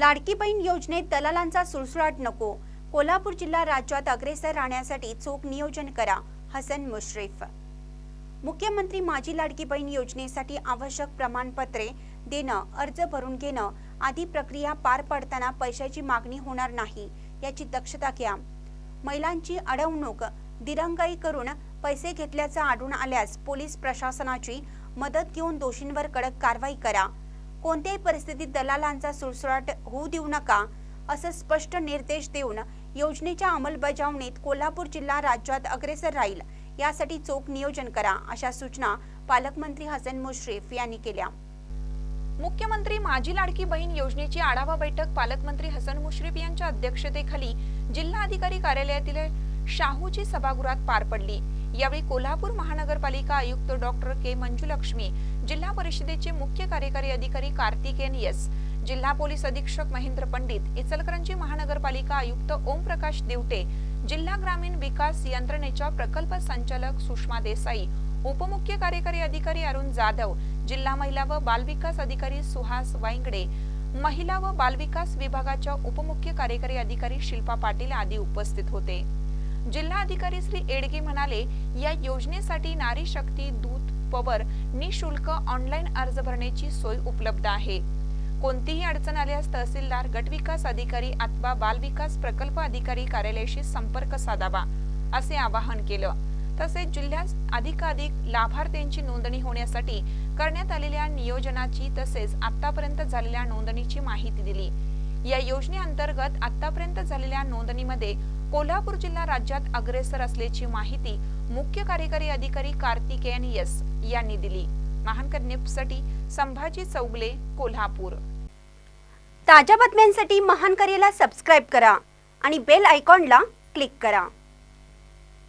लाडकी बहीण योजनेत दलालांचा सुळसुळाट नको. कोल्हापूर जिल्हा राज्यात अग्रेसर राहण्यासाठी चोख नियोजन करा हसन मुश्रीफ. मुख्यमंत्री माझी लाडकी बहीण योजनेसाठी आवश्यक प्रमाणपत्रे देणं अर्ज भरून घेणं आदी प्रक्रिया पार पडताना पैशाची मागणी होणार नाही याची दक्षता घ्या. महिलांची अडवणूक दिरंगाई करून पैसे घेतल्याचं आढळून आल्यास पोलीस प्रशासनाची मदत घेऊन दोषींवर कडक कारवाई करा. कोणत्याही परिस्थितीत दलालांचा सुळसुळाट होऊ देऊ नका असं स्पष्ट निर्देश देऊन योजनेच्या अंमलबजावणीत कोल्हापूर जिल्हा राज्यात अग्रेसर राहील. यासाठी चोख नियोजन करा अशा सूचना पालकमंत्री हसन मुश्रीफ यांनी केल्या. मुख्यमंत्री माझी लाडकी बहीण योजनेची आढावा बैठक पालकमंत्री हसन मुश्रीफ यांच्या अध्यक्षतेखाली जिल्हा अधिकारी कार्यालयातील शाहूची सभागृहात पार पडली. यावेळी कोल्हापूर महानगरपालिका आयुक्त डॉक्टर के मंजुलक्ष्मी जिल्हा परिषदेचे मुख्य कार्यकारी अधिकारी कार्तिकेन एस जिल्हा पोलीस अधीक्षक महेंद्र पंडित इचलकरंजी महानगरपालिका आयुक्त ओमप्रकाश देवटे जिल्हा ग्रामीण विकास यंत्रणेच्या प्रकल्प संचालक सुषमा देसाई उपमुख्य कार्यकारी अधिकारी अरुण जाधव जिल्हा महिला व बालविकास अधिकारी सुहास वाईंगडे महिला व बालविकास विभागाच्या उपमुख्य कार्यकारी अधिकारी शिल्पा पाटील आदी उपस्थित होते. जिल्हा अधिकारी श्री एडगे म्हणाले या योजनेसाठी नारी शक्ती दूत पवर निशुल्क ऑनलाईन अर्ज भरण्याची सोय उपलब्ध आहे. कोणतीही अडचण आल्यास तहसीलदार गटविकास अधिकारी अथवा बालविकास प्रकल्प अधिकारी कार्यालयाशी संपर्क साधावा असे आवाहन केलं. तसेच जिल्ह्यात अधिकाधिक लाभार्थ्यांची नोंदणी होण्यासाठी करण्यात आलेल्या नियोजनाची तसेच आतापर्यंत झालेल्या नोंदणीची माहिती दिली. या योजनेअंतर्गत आतापर्यंत झालेल्या नोंदणीमध्ये कोल्हापूर जिल्हा राज्यात अग्रेसर असल्याची माहिती मुख्य कार्यकारी अधिकारी कार्तिकेयन यस यांनी दिली. महानकर न्यूजसाठी संभाजी चौगले कोल्हापूर. ताज्या बातम्यांसाठी महान करेला सबस्क्राईब करा आणि बेल आयकॉनला क्लिक करा.